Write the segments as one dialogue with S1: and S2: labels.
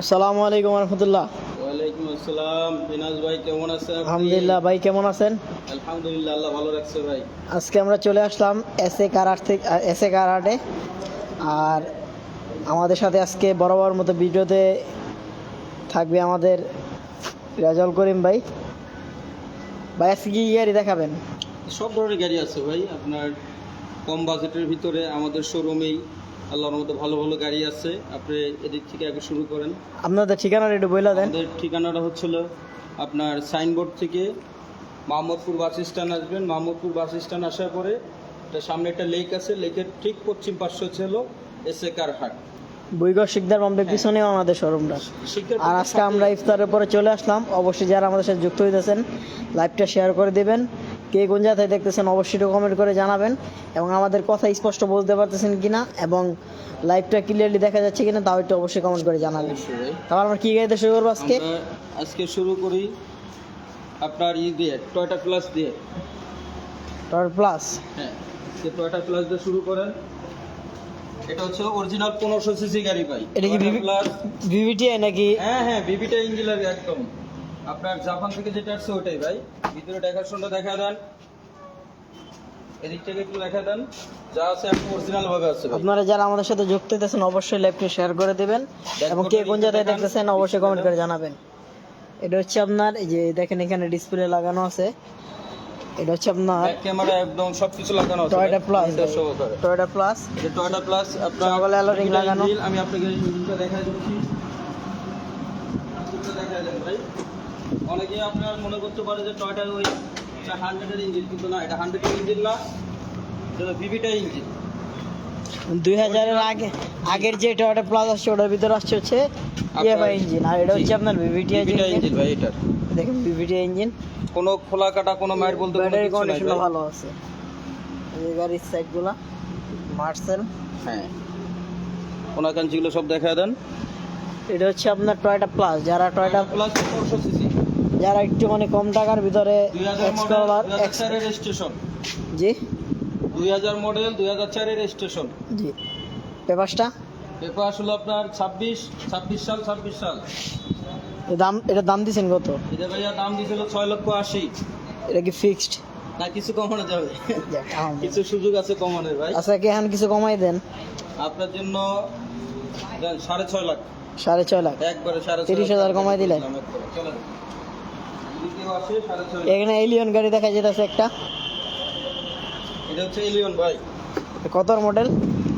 S1: আসসালামু আলাইকুম রহমতুল্লাহ
S2: ওয়ালাইকুম আসসালাম। বিনাজ ভাই কেমন আছেন
S1: আলহামদুলিল্লাহ ভাই কেমন আছেন?
S2: আলহামদুলিল্লাহ আল্লাহ ভালো রাখছে ভাই।
S1: আজকে আমরা চলে আসলাম এস এ কারাট থেকে এস এ কারাটে আর আমাদের সাথে আজকে বরাবর মতো ভিডিওতে থাকবে আমাদের রেজাউল করিম ভাই। ভাই আজকে কি গাড়ি দেখাবেন?
S2: সব ধরনের গাড়ি আছে ভাই। আপনার কম বাজেটের ভিতরে আমাদের শোরুমেই আল্লাহর মতো ভালো ভালো গাড়ি আছে। আপনি এদিক থেকে আগে শুরু করেন।
S1: আপনাদের ঠিকানাটা একটু বলে দেন।
S2: আমাদের ঠিকানাটা হচ্ছিল আপনার সাইনবোর্ড থেকে মাহমুদপুর বাস স্ট্যান্ড আসবেন। মাহমুদপুর বাস স্ট্যান্ড আসার পরে এটা সামনে একটা লেক আছে। লেকের ঠিক পশ্চিম পার্শ্ব হলো এস এ কার হাট
S1: বইগর শিকদার পাম্পের পিছনেও আমাদের শোরুমটা। আর আজকে আমরা ইফতারের পরে চলে আসলাম। অবশ্যই যারা আমাদের সাথে যুক্ত হইতেছেন লাইভটা শেয়ার করে দিবেন। কে কোন জায়গায় দেখতেছেন অবশ্যই কমেন্ট করে জানাবেন এবং আমাদের কথা স্পষ্ট বলতে পারতেছেন কিনা এবং লাইভটা ক্লিয়ারলি দেখা যাচ্ছে কিনা তাও একটু অবশ্যই কমেন্ট করে জানাবেন। তারপর আমরা কি গাড়িতে শুরু করব আজকে?
S2: আজকে শুরু করি আপনার ই দিয়ে টয়টা প্লাস দিয়ে।
S1: টয়টা প্লাস
S2: হ্যাঁ টয়টা প্লাস দিয়ে শুরু করেন। এটা হচ্ছে অরিজিনাল পনেরোশো সিসি গাড়ি ভাই।
S1: এটা কি ভিভিটিআই নাকি?
S2: হ্যাঁ হ্যাঁ বিবিটা ইঞ্জিলার একদম। আপনার জাপান থেকে যেটা আসছে ওটাই ভাই। ভিতরে ডেকারশনটা দেখা দেন। এদিক থেকে একটু দেখা দেন। যা আছে একদম অরিজিনাল ভাবে আছে
S1: আপনারা যারা আমাদের সাথে যুক্ত হইতেছেন অবশ্যই লাইভটা শেয়ার করে দিবেন। এবং কে কোন জায়গায় দেখতেছেন অবশ্যই কমেন্ট করে জানাবেন। এটা হচ্ছে আপনার এই যে দেখেন এখানে ডিসপ্লে লাগানো আছে। এটা হচ্ছে আপনার
S2: ক্যামেরা একদম সবকিছু লাগানো আছে
S1: টয়োটা প্লাস টয়োটা প্লাস
S2: এটা টয়োটা প্লাস আপনার
S1: সকলে ring লাগানো।
S2: আমি আপনাকে দেখাই দিচ্ছি। দেখাই দেন ভাই। অনেকে আপনার মনে করতে পারে যে টয়টার ওই হান্ড্রেডের ইঞ্জিন কিন্তু না এটা হান্ড্রেডের ইঞ্জিন না এটা ভিভিটা ইঞ্জিন
S1: দুই হাজারের আগে আগের যে টয়োটা প্লাস আসছে ওটার ভিতরে আসছে হচ্ছে ইএমআই ইঞ্জিন আর এটা হচ্ছে আপনার
S2: ভিভিটা
S1: ইঞ্জিন
S2: ভাই এটার।
S1: দেখেন ভিভিটিআই ইঞ্জিন
S2: কোনো খোলা কাটা কোনো মায়ের বলতে
S1: ব্যাটারি
S2: কিছু নাই
S1: কন্ডিশন। ভালো আছে। এই গাড়ির সাইডগুলো মার্সেল
S2: হ্যাঁ। কোনা কাঞ্চিগুলো সব দেখা দেন।
S1: এটা হচ্ছে আপনার টয়োটা প্লাস যারা টয়টা
S2: প্লাস পনেরোশো সিসি
S1: যারা একটু মানে কম টাকার ভিতরে
S2: স্টেশন
S1: জি?
S2: দুই হাজার মডেল দুই হাজার চারের স্টেশন
S1: জি। পেপারসটা?
S2: পেপার আসলে আপনার ছাব্বিশ ছাব্বিশ সাল ছাব্বিশ সাল।
S1: দাম এটা দাম দিছেন কত?
S2: এটা ভাইয়া দাম দিয়েছিল ছয় লক্ষ আশি।
S1: এটা কি ফিক্সড
S2: না কিছু কমানো যাবে। কিছু সুযোগ আছে কমানোর ভাই।
S1: আচ্ছা কি এখন কিছু কমাই দেন?
S2: আপনার জন্য সাড়ে ছয় লাখ।
S1: সাড়ে ছয় লাখ।
S2: একবারে সাড়ে
S1: তিরিশ হাজার কমাই দিলেন? এখানে এলিয়ন গাড়ি দেখা যেতেছে একটা।
S2: এটা হচ্ছে এলিয়ন ভাই।
S1: কত মডেল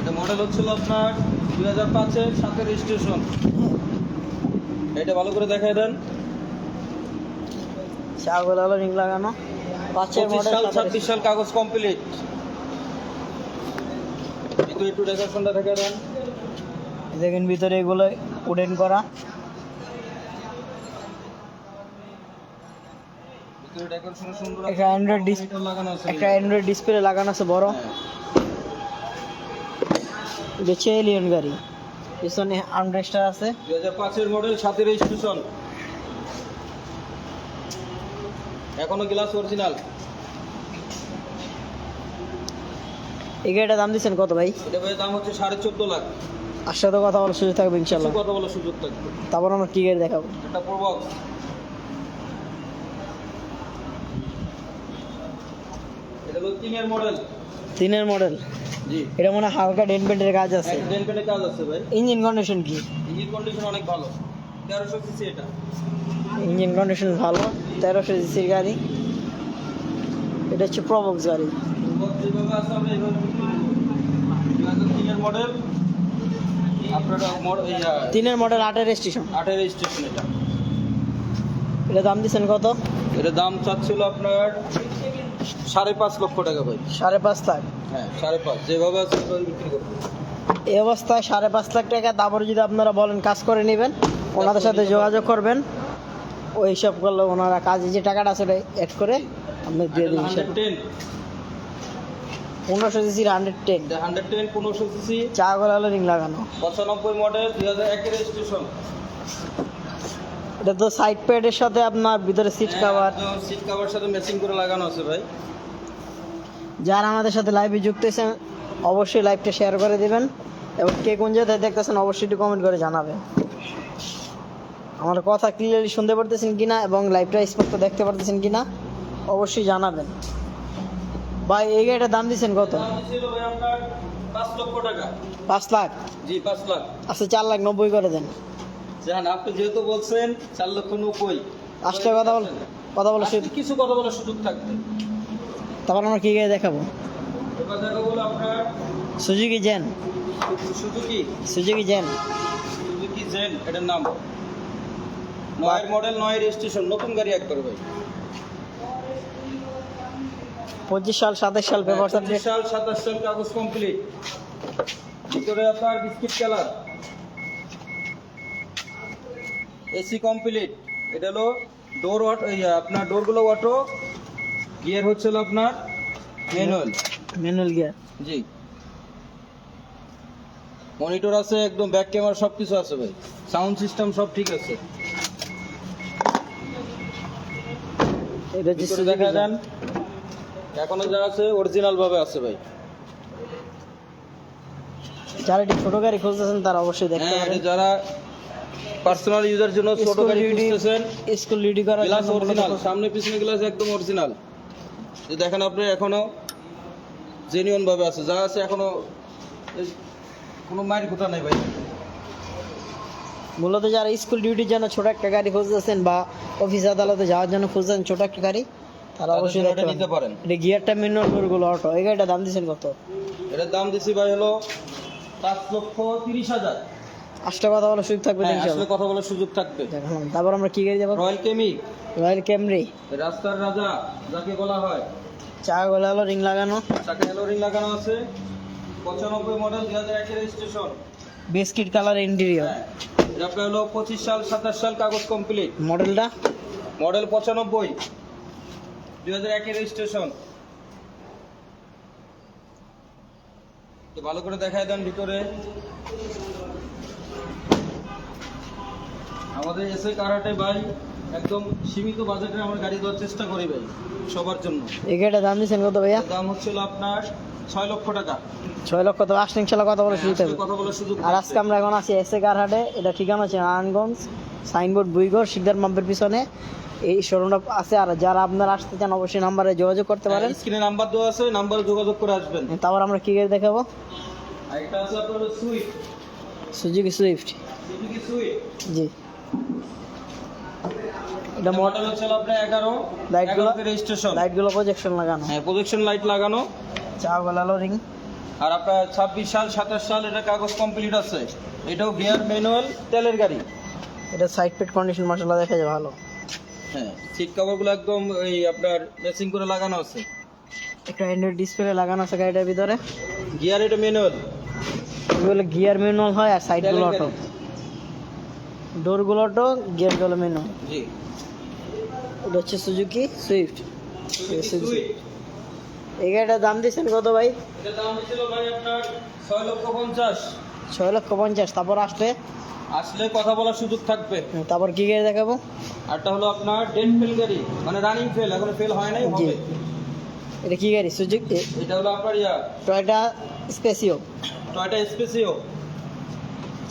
S2: এটা মডেল হচ্ছিল আপনার দুই হাজার পাঁচের সাতের স্টেশন এটা ভালো করে দেখাই দেন।
S1: ছাগল আলো রিং লাগানো। পাঁচের মডেল
S2: ছাব্বিশ সাল কাগজ কমপ্লিট একটু একটু ডেকোরেশনটা দেখা দেন।
S1: দেখেন ভিতরে এগুলো উডেন করা
S2: ভিতরে ডেকোরেশন সুন্দর
S1: একটা অ্যান্ড্রয়েড ডিস
S2: লাগানো আছে।
S1: একটা অ্যান্ড্রয়েড ডিসপ্লে লাগানো আছে বড়। এটা এলিয়ন গাড়ি। পিছনে আর্মরেস্টার আছে।
S2: দুই হাজার পাঁচের মডেল সাতের স্টেশন এখনও গ্লাস অরিজিনাল
S1: এই গাড়িটার দাম দিচ্ছেন কত ভাই?
S2: এটা ভাই দাম হচ্ছে সাড়ে চোদ্দ লাখ।
S1: আর সাথে কথা বলার সুযোগ থাকবে ইনশাল্লাহ
S2: কথা বলার সুযোগ থাকবে।
S1: তারপর আমরা কি গাড়ি দেখাবো?
S2: এটা প্রবক্স এটা হলো তিনের মডেল
S1: তিনের মডেল
S2: জি।
S1: এটা মনে হয় হালকা ডেন পেন্টের কাজ আছে।
S2: ডেন পেটে কাজ আছে ভাই।
S1: ইঞ্জিন কন্ডিশন কি?
S2: ইঞ্জিন কন্ডিশন অনেক ভালো। তেরোশো সিসি এটা।
S1: ইঞ্জিন কন্ডিশন ভালো। তেরোশো সিসির গাড়ি। এটা হচ্ছে প্রবক্স গাড়ি।
S2: যেভাবে আছে আমরা এইভাবে তিনের মডেল
S1: তিনের মডেল আটের স্টেশন
S2: আটের স্টেশন এটা।
S1: এটা দাম দিচ্ছেন কত?
S2: এটা দাম চাচ্ছিল আপনার সাড়ে পাঁচ লক্ষ টাকা ভাই।
S1: সাড়ে পাঁচ লাখ?
S2: হ্যাঁ সাড়ে পাঁচ। যেভাবে আছে বিক্রি করব
S1: এই অবস্থায় সাড়ে পাঁচ লাখ টাকা তারপরে যদি আপনারা বলেন কাজ করে নেবেন ওনাদের সাথে যোগাযোগ করবেন। ওই সব করলে ওনারা কাজে যে টাকাটা আছে অ্যাড করে আপনি দিয়ে দিন পনেরোশো সিসির হান্ড্রেড টেন।
S2: হান্ড্রেড টেন পনেরোশো সিসি।
S1: চা গলালো রিং লাগানো।
S2: পঁচানব্বই মডেল দুই হাজার একের স্টেশন
S1: এটা তো সাইড প্যাডের সাথে আপনার ভিতরে সিট কাভার
S2: সিট কাভার সাথে ম্যাচিং করে লাগানো আছে ভাই।
S1: যারা আমাদের সাথে লাইভে যুক্ত হয়েছেন অবশ্যই লাইভটা শেয়ার করে দিবেন। এবং কে কোন জায়গায় দেখতেছেন অবশ্যই একটু কমেন্ট করে জানাবেন। আমার কথা ক্লিয়ারলি শুনতে পারতেছেন কিনা এবং লাইভটা স্পষ্ট দেখতে পারতেছেন কিনা অবশ্যই জানাবেন। ভাই এই গাড়িটার দাম দিচ্ছেন কত?
S2: পাঁচ
S1: লাখ?
S2: জি পাঁচ লাখ।
S1: আচ্ছা চার লাখ নব্বই করে দেন।
S2: জান আপনি যেহেতু বলছেন চার লক্ষ নব্বই।
S1: আসলে কথা বল কথা বলে
S2: আজকে কিছু কথা বলার সুযোগ থাকবে।
S1: তারপর আমরা কি গাড়ি দেখাবো? Suzuki Zen.
S2: Suzuki?
S1: Suzuki Zen.
S2: Suzuki Zen এটার নাম। নয়ের মডেল নয়ের রেজিস্ট্রেশন নতুন গাড়ি একবার ভাই
S1: পঁচিশ সাল সাতাশ সাল পেপার
S2: পঁচিশ হ্যাঁ, সাল সাতাশ সাল কাগজ কমপ্লিট ভিতরে আপনার বিস্কিট কালার এসি কমপ্লিট এটা হলো ডোর আপনার ডোরগুলো অটো গিয়ার হচ্ছিল আপনার ম্যানুয়াল
S1: ম্যানুয়াল গিয়ার
S2: জি। মনিটর আছে একদম ব্যাক ক্যামেরা সব কিছু আছে ভাই। সাউন্ড সিস্টেম সব ঠিক আছে।
S1: হচ্ছে
S2: দেখা যান। এখনও যা আছে অরিজিনাল ভাবে আছে ভাই।
S1: যারা একটি ছোট গাড়ি খুঁজতেছেন তারা অবশ্যই দেখতে
S2: হ্যাঁ
S1: পারেন।
S2: যারা পার্সোনাল ইউজার জন্য ছোট গাড়ি খুঁজতেছেন
S1: স্কুল রেডি করার
S2: গ্লাস অরিজিনাল সামনে পিছনে গ্লাস একদম অরিজিনাল যে দেখেন আপনি এখনও জেনুইন ভাবে আছে যা আছে এখনও কোনো মায়ের কোথা নাই ভাই।
S1: মূলত যারা স্কুল ডিউটির জন্য ছোট একটা গাড়ি খুঁজতেছেন বা অফিস আদালতে যাওয়ার জন্য খুঁজছেন ছোট একটা গাড়ি তারা অবশ্যই
S2: এটা নিতে
S1: পারেন। এটা গিয়ারটা ম্যানুয়ালগুলো অটো এই গাড়িটার দাম দিচ্ছেন কত?
S2: এটার দাম দিছি ভাই হলো পাঁচ লক্ষ তিরিশ হাজার।
S1: আসলে কথা বলার সুযোগ থাকবে
S2: হ্যাঁ, আসলে কথা বলার সুযোগ থাকবে।
S1: তারপর আমরা কি গাড়ি যাব?
S2: রয়্যাল কেমি।
S1: রয়্যাল ক্যামরি
S2: রাস্তার রাজা যাকে বলা হয়।
S1: চা গলা হলো রিং লাগানো।
S2: চাকা এলোরিং লাগানো আছে। পঁচানব্বই মডেল দুই হাজার একের রেজিস্ট্রেশন
S1: বিস্কিট কালার ইন্টেরিয়র।
S2: হ্যাঁ এটা আপনার হলো পঁচিশ সাল সাতাশ সাল কাগজ কমপ্লিট
S1: মডেলটা?
S2: মডেল পঁচানব্বই। দুই হাজার একের রেজিস্ট্রেশন তো ভালো করে দেখায় দেন ভিতরে। আমাদের এসে কারাটে ভাই একদম সীমিত বাজেটে আমরা গাড়ি দেওয়ার চেষ্টা করি ভাই সবার জন্য।
S1: এই গাড়িটার দাম দিচ্ছেন কত ভাইয়া?
S2: দাম হচ্ছিল আপনার ছয় লক্ষ টাকা।
S1: ছয় লক্ষ তো আসলে ইনশাল্লাহ কথা বলার সুযোগ থাকবে।
S2: কথা বলার সুযোগ
S1: আর আজকে আমরা এখন আছি এসে কারহাটে এটা ঠিকানা আছে নারায়ণগঞ্জ সাইনবোর্ড বুইগড় শিকদার মাম্পের পিছনে। এই শোরুমটা আছে আর যারা আপনারা আসতে চান অবশ্যই নাম্বারে যোগাযোগ করতে পারেন।
S2: স্ক্রিনে নাম্বার দেওয়া আছে নাম্বারে যোগাযোগ করে আসবেন।
S1: তারপর আমরা কি গাড়ি দেখাবো?
S2: আর একটা আছে আপনার Swift
S1: Suzuki Swift
S2: Suzuki Swift
S1: জি। এটা মডেল
S2: হচ্ছে আপনার এগারো।
S1: Light গুলো-
S2: এগারোতে রেজিস্ট্রেশন
S1: লাইটগুলো প্রজেকশন লাগানো।
S2: হ্যাঁ প্রজেকশন লাইট লাগানো।
S1: চা গলালো রিং
S2: আর আপনার ছাব্বিশ সাল সাতাশ সাল এটা কাগজ কমপ্লিট আছে। এটাও গিয়ার ম্যানুয়াল তেলের গাড়ি।
S1: এটা সাইড পেট কন্ডিশন মাসাল্লাহ দেখা যায় ভালো।
S2: হ্যাঁ সিট কভারগুলো একদম এই আপনার ম্যাচিং করে লাগানো আছে।
S1: একটা অ্যান্ড্রয়েড ডিসপ্লে লাগানো আছে গাড়িটার ভিতরে।
S2: গিয়ার এটা ম্যানুয়াল
S1: এগুলো গিয়ার ম্যানুয়াল হয় আর সাইডগুলো
S2: তেলের
S1: অটো। ডোরগুলো অটো গিয়ারগুলো ম্যানুয়াল
S2: জি।
S1: এটা হচ্ছে সুজুকি সুইফট এই গাড়িটার দাম দিচ্ছেন কত ভাই?
S2: এটা দাম ছিল ভাই আপনার ছয় লক্ষ পঞ্চাশ।
S1: ছয় লক্ষ পঞ্চাশ তারপর আসলে
S2: আসলে কথা বলার সুযোগ থাকবে।
S1: তারপর কি গাড়ি দেখাবো?
S2: আরটা হলো আপনার ডেন্ট ফেল গাড়ি মানে রানিং ফেল এখন ফেল হয় নাই হবে।
S1: এটা কি গাড়ি? সুজুকি?
S2: এটা হলো আপনার yeah.
S1: Toyota Spacio.
S2: Toyota Spacio.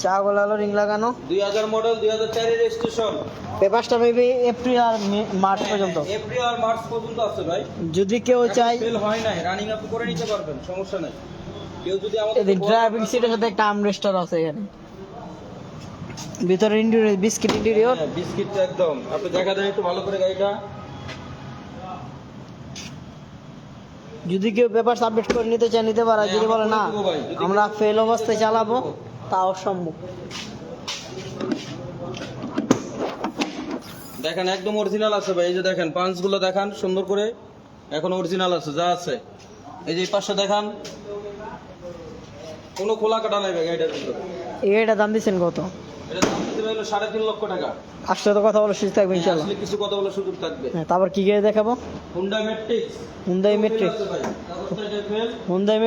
S1: চা গোলালো রিং লাগানো।
S2: দুই হাজার মডেল দুই হাজার চারের রেজিস্ট্রেশন।
S1: পেপারসটা মেবি এপ্রিল আর মার্চ পর্যন্ত।
S2: এপ্রিল আর মার্চ পর্যন্ত আছে ভাই।
S1: যদি কেউ চাই
S2: ফেল হয় নাই রানিং আপনি করে নিতে পারবেন সমস্যা নাই। কেউ যদি আমাদের
S1: ড্রাইভিং সিটের সাথে একটা আমরেস্টার আছে এখানে। ভিতরে ইন্টেরিয়র বিস্কিট ইন্টেরিয়র
S2: হ্যাঁ, বিস্কিট একদম। আপনি দেখা দেন একটু ভালো করে গাড়িটা।
S1: যদি কেউ পেপার সাবমিট করে নিতে চায় নিতে পারে
S2: হ্যাঁ,
S1: যদি বলে না আমরা ফেল অবস্থায় চালাবো তাও সম্ভব।
S2: দেখেন একদম অরিজিনাল আছে ভাই এই যে দেখেন পাঞ্চগুলো দেখান সুন্দর করে। এখন অরিজিনাল আছে যা আছে। এই যে পাশে দেখান। কোনো খোলা কাটা নাই ভাই গাড়িটার ভিতরে।
S1: এই দাম দিচ্ছেন কত?
S2: এটা দাম দিতে হলো সাড়ে তিন লক্ষ টাকা।
S1: আসলে তো কথা বলে সুযোগ থাকবে ইনশাল্লাহ
S2: আসলে কিছু কথা বলার সুযোগ থাকবে।
S1: হ্যাঁ, তারপর কি গাড়ি দেখাবো?
S2: হুন্ডা ম্যাট্রিক্স কাগজটা এটা ফেল
S1: হুন্দাই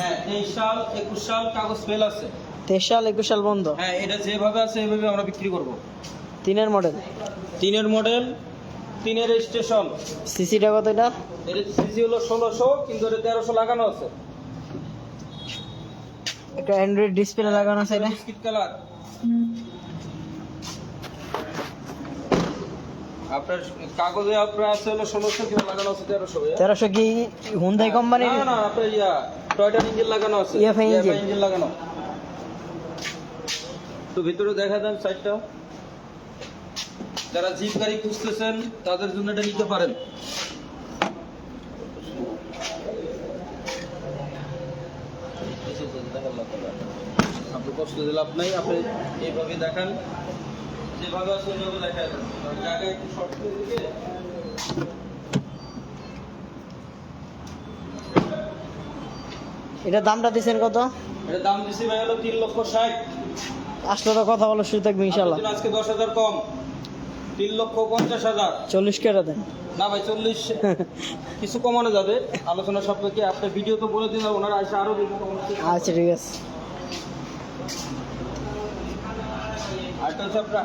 S2: হ্যাঁ সাল একুশ সাল কাগজ ফেল আছে।
S1: তেইশ সাল একুশ সাল বন্ধ।
S2: হ্যাঁ এটা যেভাবে আছে এইভাবে আমরা বিক্রি করব।
S1: তিনের মডেল
S2: তিনের মডেল তিনের স্টেশন
S1: সিসিটা কত এটা?
S2: এর সিসি হলো ষোলোশো কিন্তু এটা তেরোশো লাগানো আছে।
S1: একটা অ্যান্ড্রয়েড ডিসপ্লে লাগানো আছে এটা।
S2: বিস্কিট কালার আপনার কাগজে আপনার আছে হলো ষোলোশো কিলো লাগানো আছে তেরোশো
S1: তেরোশো কি হুন্দাই কোম্পানির
S2: না না আপনার ইয়া টয়টার ইঞ্জিন লাগানো আছে।
S1: EFI engine?
S2: ইঞ্জিন লাগানো। তো ভিতরে দেখা দেন সাইডটা যারা জিপ গাড়ি খুঁজতেছেন তাদের জন্য এটা নিতে পারেন আপনি কষ্ট দিলে লাভ নাই আপনি এইভাবে দেখান। যেভাবে আছে ওইভাবে জায়গায় একটু শর্ট করে দিলে
S1: এটা দামটা দিচ্ছেন কত?
S2: এটা দাম দিছি ভাই হলো তিন লক্ষ ষাট।
S1: আসলে তো কথা বলার সুযোগ থাকবে ইনশাল্লাহ
S2: আজকে দশ হাজার কম। তিন লক্ষ পঞ্চাশ হাজার।
S1: চল্লিশ কেটে দেন।
S2: না ভাই চল্লিশ। কিছু কমানো যাবে। আলোচনা সাপেক্ষে আপনার ভিডিও তো বলে দিন ওনারা এসে আরও বেশি কমানো যাবে।
S1: আচ্ছা ঠিক আছে।
S2: হচ্ছে আপনার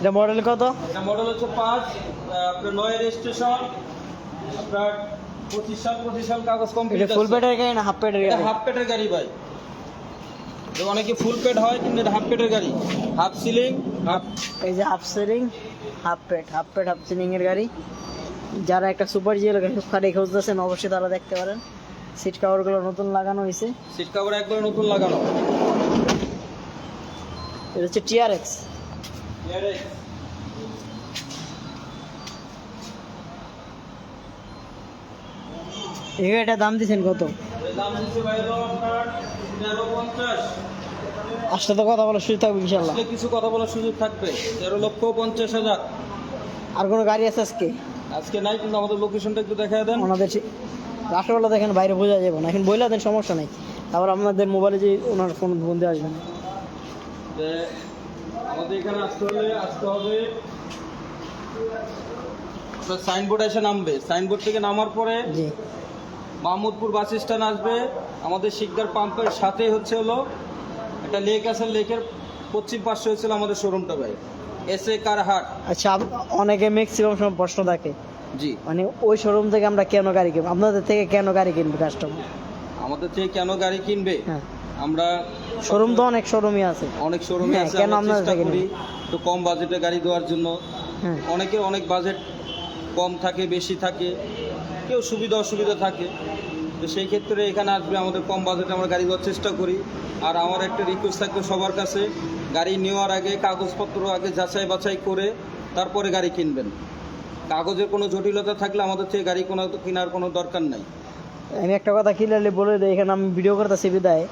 S1: এটা মডেল কত?
S2: এটা মডেল হচ্ছে পাঁচ আপনার নয় রেজিস্ট্রেশন আপনার পঁচিশ সাল পঁচিশ সাল কাগজ কমপ্লিট
S1: এটা ফুল পেটের গাড়ি না হাফ পেটের গাড়ি?
S2: হাফ পেটের গাড়ি ভাই। অনেকে ফুল পেট হয় কিন্তু এটা হাফ পেটের গাড়ি। হাফ সিলিং হাফ
S1: এই যে হাফ সেরিং হাফ পেট হাফ পেট হাফ সিলিং এর গাড়ি। যারা একটা সুপার জিএল গাড়ি খুঁজতেছেন অবশ্যই তারা দেখতে পারেন। সিট কভারগুলো নতুন লাগানো হয়েছে
S2: সিট কভার একবারে নতুন লাগানো।
S1: এটা হচ্ছে টিআরএক্স গাড়িটার দাম দিচ্ছেন কত? আসলে তো কথা বলার সুযোগ থাকবে ইনশাল্লাহ
S2: কিছু কথা বলার সুযোগ থাকবে। তেরো লক্ষ পঞ্চাশ হাজার।
S1: আর কোনো গাড়ি আছে আজকে?
S2: আজকে নাই কিন্তু আমাদের লোকেশনটা একটু দেখা দেন।
S1: ওনাদের রাত্রেবেলা দেখেন বাইরে বোঝা যাবে না। এখন বইলা দেন সমস্যা নেই। তারপর আপনাদের মোবাইলে যে ওনার ফোন বন্ধে আসবে না
S2: যে আমাদের এখানে আসতে হলে আসতে হবে। সাইনবোর্ড এসে নামবে। সাইনবোর্ড থেকে নামার পরে মাহমুদপুর বাস স্ট্যান্ড আসবে। আমাদের শিকদার পাম্পের সাথে হচ্ছে হলো একটা লেক আছে। লেকের পশ্চিম পাশে হচ্ছিল আমাদের শোরুমটা ভাই। এস এ কার হাট
S1: আচ্ছা অনেকে ম্যাক্সিমাম সময় প্রশ্ন থাকে।
S2: জি।
S1: মানে ওই শোরুম থেকে আমরা কেন গাড়ি কিনবো? আপনাদের থেকে কেন গাড়ি কিনবো কাস্টমার
S2: আমাদের থেকে কেন গাড়ি কিনবে?
S1: হ্যাঁ।
S2: আমরা
S1: শোরুম তো অনেক শোরুমই আছে।
S2: অনেক শোরুমে
S1: হ্যাঁ,
S2: আছে
S1: কেন
S2: আমরা চেষ্টা করি? একটু কম বাজেটে গাড়ি দেওয়ার জন্য।
S1: হ্যাঁ।
S2: অনেকের অনেক বাজেট কম থাকে বেশি থাকে কেউ সুবিধা অসুবিধা থাকে। তো সেই ক্ষেত্রে এখানে আসবে আমাদের কম বাজেটে আমরা গাড়ি দেওয়ার চেষ্টা করি। আর আমার একটা রিকোয়েস্ট থাকবে সবার কাছে গাড়ি নেওয়ার আগে কাগজপত্র আগে যাচাই বাছাই করে তারপরে গাড়ি কিনবেন। কাগজের কোনো জটিলতা থাকলে আমাদের থেকে গাড়ি কোনো কেনার কোনো দরকার নাই।
S1: আমি একটা কথা ক্লিয়ারলি বলে দিই এখানে আমি ভিডিও করতেছি বিদায়।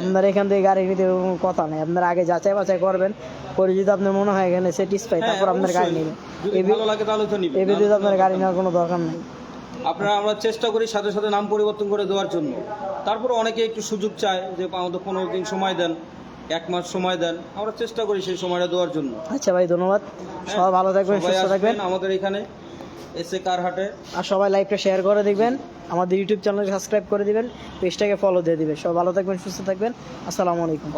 S1: আপনার এখান থেকে গাড়ি নিতে কোনো কথা নেই আপনারা আগে যাচাই বাছাই করবেন করে যদি আপনার মনে হয় এখানে স্যাটিসফাই তারপর আপনার গাড়ি। নেবেন।
S2: যদি ভালো লাগে তাহলে তো নিবেন
S1: এই ব্যতীত আপনার গাড়ি নেওয়ার কোনো দরকার নেই।
S2: আপনারা আমরা চেষ্টা করি সাথে সাথে নাম পরিবর্তন করে দেওয়ার জন্য। তারপরে অনেকে একটু সুযোগ চায় যে আমাদের পনেরো দিন সময় দেন এক মাস সময় দেন। আমরা চেষ্টা করি সেই সময়টা দেওয়ার জন্য।
S1: আচ্ছা ভাই ধন্যবাদ। সবাই ভালো থাকবেন সুস্থ থাকবেন।
S2: আমাদের এখানে। এসে কার হাটে
S1: আর সবাই লাইভটা শেয়ার করে দিবেন। আমাদের ইউটিউব চ্যানেল সাবস্ক্রাইব করে দিবেন। পেজটাকে ফলো দিয়ে দিবেন। সবাই ভালো থাকবেন, সুস্থ থাকবেন। আসসালামু আলাইকুম।